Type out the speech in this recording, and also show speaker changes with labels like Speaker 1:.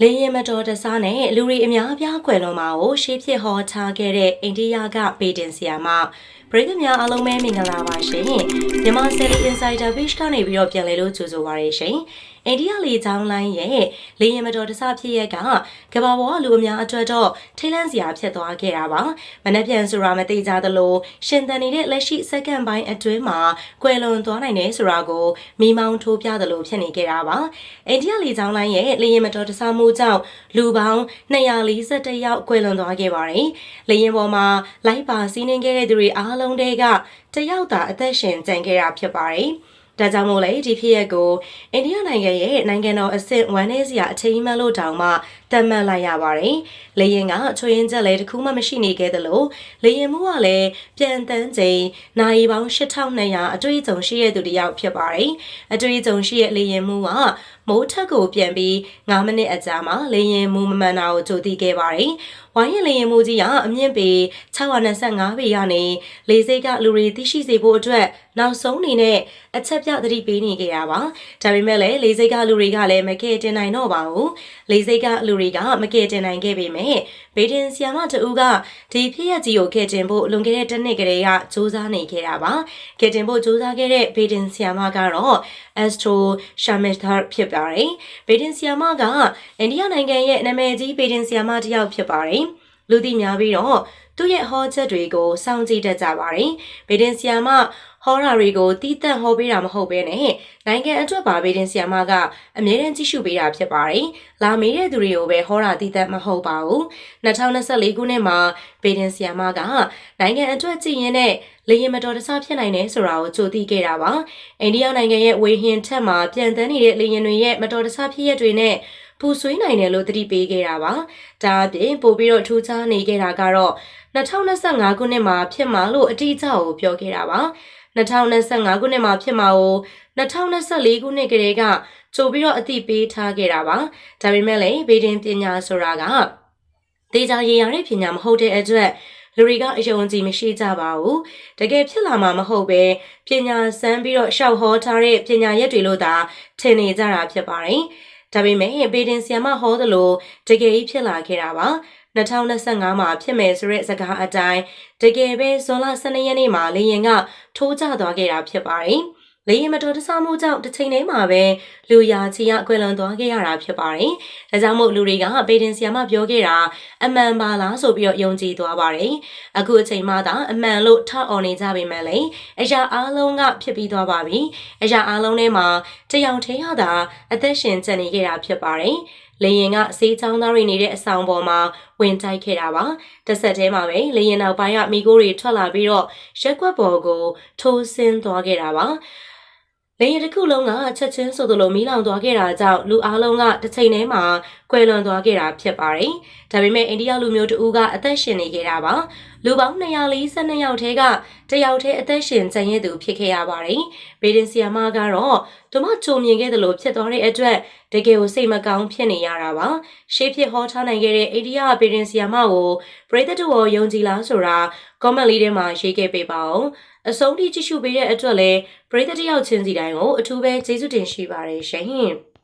Speaker 1: လေရင်မတော်တဆနဲ့လူရီအများအပြားခွဲလွန်မှာကိုရှေးဖြစ်ဟောထားခဲ့တဲ့အိန္ဒိယကပေတင်ဆီယာမ ပရိသတ်များအားလုံးပဲမင်္ဂလာပါရှင်မြန်မာ Sally Insider Page ကနေပြီးတော့ပြန်လည်လို့ကြိုဆိုပါရရှင်အိန္ဒိယလေကြောင်းလိုင်းရဲ့လေရင်မတော်တဆဖြစ်ရက်ကကဘာပေါ်ကလူအများအတွက်တော့ထိတ်လန့်စရာဖြစ်သွားခဲ့တာပါမနေ့ပြန်ဆိုတာမသိကြသလိုရှင်တန်နေတဲ့လက်ရှိစက္ကန့်ပိုင်းအတွင်းမှာကွယ်လွန်သွားနိုင်တယ်ဆိုတာကိုမိမောင်းထိုးပြသလိုဖြစ်နေခဲ့တာပါအိန္ဒိယလေကြောင်းလိုင်းရဲ့လေရင်မတော်တဆမှုကြောင့်လူပေါင်း241ယောက်ကွယ်လွန်သွားခဲ့ပါတယ်လေရင်ပေါ်မှာလိုက်ပါစီးနှင်းခဲ့တဲ့သူတွေအားလုံးတည်းကတယောက်သာအသက်ရှင်ကျန်ခဲ့တာဖြစ်ပါတယ်ဒါကြောင့်မို့လေဒီဖြစ်ရက်ကိုအိန္ဒိယနိုင်ငံရဲ့နိုင်ငံတော်အဆင့်ဝမ်းနည်းစရာအချိန်မှန်လို့တောင်မှတတ်မှတ်လိုက်ရပါတယ်။လေရင်ကချွေရင်ချက်လည်းတစ်ခုမှမရှိနေခဲ့သလိုလေရင်မှုကလည်းပြန်တန်းချိန်နိုင်ပေါင်း8200အတွေ့အကြုံရှိတဲ့သူတစ်ယောက်ဖြစ်ပါတယ်။အတွေ့အကြုံရှိတဲ့လေရင်မှုကမိုးထက်ကိုပြန်ပြီး9မိနစ်အကြာမှာလေရင်မှုမမှန်တာကိုကြိုသိခဲ့ပါတယ်။ ဝိုင်းရင်လေရင်မှုကြီးကအမြင့်ပေ625ပေကနေလေစိတ်ကလူတွေသိရှိစေဖို့အတွက်နောက်ဆုံးအနေနဲ့အချက်ပြသတိပေးနေကြတာပါ။ဒါပေမဲ့လည်းလေစိတ်ကလူတွေကလည်းမကဲတင်နိုင်တော့ပါဘူး။လေစိတ်ကလူတွေကမကဲတင်နိုင်ခဲ့ပေမဲ့ဘေဒင်ဆီယာမတူကဒီဖြစ်ရကြီးကိုကဲတင်ဖို့လွန်ခဲ့တဲ့တစ်နှစ်ကလေးကစူးစမ်းနေခဲ့တာပါ။ကဲတင်ဖို့စူးစမ်းခဲ့တဲ့ဘေဒင်ဆီယာမကတော့ Astro Shamithar ဖြစ်ပါတယ်။ဘေဒင်ဆီယာမကအိန္ဒိယနိုင်ငံရဲ့နာမည်ကြီးဘေဒင်ဆီယာမတစ်ယောက်ဖြစ်ပါတယ်။ လူသိများပြီးတော့သူ့ရဲ့ဟောချက်တွေကိုစောင့်ကြည့်တတ်ကြပါတယ်။ဘေဒင်ဆီယာမဟောတာတွေကိုတီးတန့်ဟောပေးတာမဟုတ်ဘဲနဲ့နိုင်ငံအတွက်ပါဘေဒင်ဆီယာမကအမြဲတမ်းကြည့်ရှုပေးတာဖြစ်ပါတယ်။လာမေးတဲ့သူတွေကိုပဲဟောတာတီးတန့်မဟုတ်ပါဘူး။2024ခုနှစ်မှာဘေဒင်ဆီယာမကနိုင်ငံအတွက်ကြည့်ရင်နဲ့လေရင်မတော်တဆဖြစ်နိုင်တယ်ဆိုတာကိုကြိုသိခဲ့တာပါ။အိန္ဒိယနိုင်ငံရဲ့ဝေဟင်ထက်မှာပြန်တန်းနေတဲ့လေရင်တွေရဲ့မတော်တဆဖြစ်ရက်တွေနဲ့ ပူဆွေးနိုင်တယ်လို့သတိပေးခဲ့တာပါ။ဒါအပြင်ပို့ပြီးတော့ထူးခြားနေခဲ့တာကတော့2025ခုနှစ်မှာဖြစ်မှာလို့အတိအကျကိုပြောခဲ့တာပါ2025ခုနှစ်မှာဖြစ်မှာကို2024ခုနှစ်ကလေးကကြိုပြီးတော့အသိပေးထားခဲ့တာပါဒါပေမဲ့လည်းဘေဒင်ပညာဆိုတာကဒေတာရေရတဲ့ပညာမဟုတ်တဲ့အတွက်လူတွေကအယုံကြည်မရှိကြပါဘူးတကယ်ဖြစ်လာမှာမဟုတ်ပဲပညာစမ်းပြီးတော့ရှောက်ဟောထားတဲ့ပညာရက်တွေလို့သာထင်နေကြတာဖြစ်ပါတယ် ဒါပေမဲ့ဘေဒင်ဆီယမဟောသလိုတကယ်ကြီးဖြစ်လာခဲ့တာပါ2025မှာဖြစ်မယ်ဆိုတဲ့စကားအတိုင်းတကယ်ပဲဇွန်လ12ရက်နေ့မှာလေရင်ကထိုးကျသွားခဲ့တာဖြစ်ပါတယ်။ လေရင်မတော်တဆမှုကြောင့်တစ်ချိန်တည်းမှာပဲလူရာချီရအခွင့်လွန်သွားခဲ့ရတာဖြစ်ပါတယ်။ဒါကြောင့်မို့လူတွေကပေတင်ဆီယာမပြောခဲ့တာအမှန်ပါလားဆိုပြီးတော့ယုံကြည်သွားပါတယ်။အခုအချိန်မှသာအမှန်လို့ထအော်နေကြပေမဲ့လည်းအရာအားလုံးကဖြစ်ပြီးသွားပါပြီ။အရာအားလုံးထဲမှာတယောက်တည်းရတာအသက်ရှင်ကျန်နေခဲ့တာဖြစ်ပါတယ်။လေရင်ကစေးချောင်းသားတွေနေတဲ့အဆောင်ပေါ်မှာဝင်တိုက်ခဲ့တာပါတစ်ဆက်တည်းမှာပဲလေရင်နောက်ပိုင်းကမိကိုတွေထွက်လာပြီးတော့ရက်ွက်ပေါ်ကိုထိုးဆင်းသွားခဲ့တာပါ လေယာဉ်တစ်ခုလုံးကချက်ချင်းဆိုသလိုမီးလောင်သွားခဲ့တာကြောင့်လူအားလုံးကတစ်ချိန်တည်းမှာကွယ်လွန်သွားခဲ့တာဖြစ်ပါတယ်။ဒါပေမဲ့အိန္ဒိယလူမျိုးတဦးကအသက်ရှင်နေခဲ့တာပါ။လူပေါင်း242ယောက်ထဲကတယောက်ထဲအသက်ရှင်ကျန်ရည်သူဖြစ်ခဲ့ရပါတယ်။ဘေဒင်ဆီယာမကတော့ သူမချုံမြင်ခဲ့တယ်လို့ဖြစ်သွားတဲ့အတွက်တကယ်ကိုစိတ်မကောင်းဖြစ်နေရတာပါ။ရှေးဖြစ်ဟောထားနိုင်ခဲ့တဲ့အိန္ဒိယဘေဒင်ဆီယာမကိုပရိသတ်တော်ယုံကြည်လားဆိုတာ comment လေးထဲမှာရေးခဲ့ပေးပါဦး။အဆုံးထိကြည့်ရှုပေးတဲ့အတွက်လည်းပရိသတ်တယောက်ချင်းစီတိုင်းကိုအထူးပဲကျေးဇူးတင်ရှိပါတယ်ရှင်။